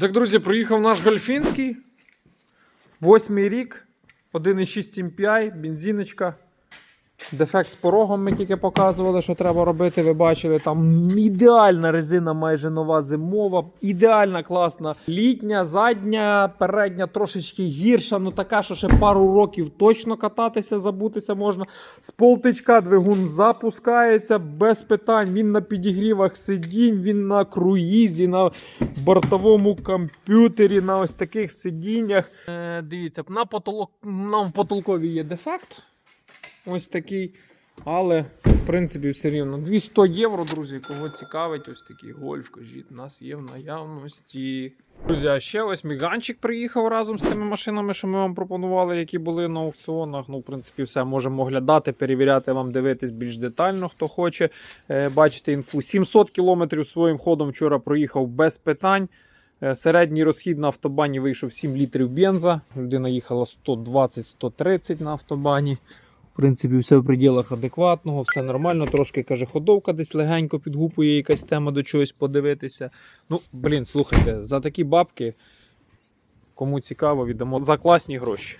Так, друзі, приїхав наш Гольфінський. Восьмий рік, 1,6 MPI, бензиночка. Дефект з порогом ми тільки показували, що треба робити. Ви бачили, там ідеальна резина, майже нова зимова, ідеальна, класна літня, задня, передня трошечки гірша, ну така, що ще пару років точно кататися, забутися можна. З полтичка двигун запускається без питань. Він на підігрівах сидінь, він на круїзі, на бортовому комп'ютері, на ось таких сидіннях. Е, дивіться, на, потолок, на потолкові є дефект. Ось такий. Але, в принципі, все рівно. 200 євро, друзі, кого цікавить, ось такий гольф, кажіть, у нас є в наявності. Друзі, а ще ось міганчик приїхав разом з тими машинами, що ми вам пропонували, які були на аукціонах. Ну, в принципі, все можемо оглядати, перевіряти вам, дивитись більш детально, хто хоче е, бачити інфу. 700 кілометрів своїм ходом вчора проїхав без питань. Е, Середній розхід на автобані вийшов 7 літрів бенза. Людина їхала 120-130 на автобані. Принципі, все в пределах адекватного, все нормально. Трошки каже, ходовка десь легенько підгупує якась тема до чогось подивитися. Ну, блін, слухайте, за такі бабки, кому цікаво, віддамо за класні гроші.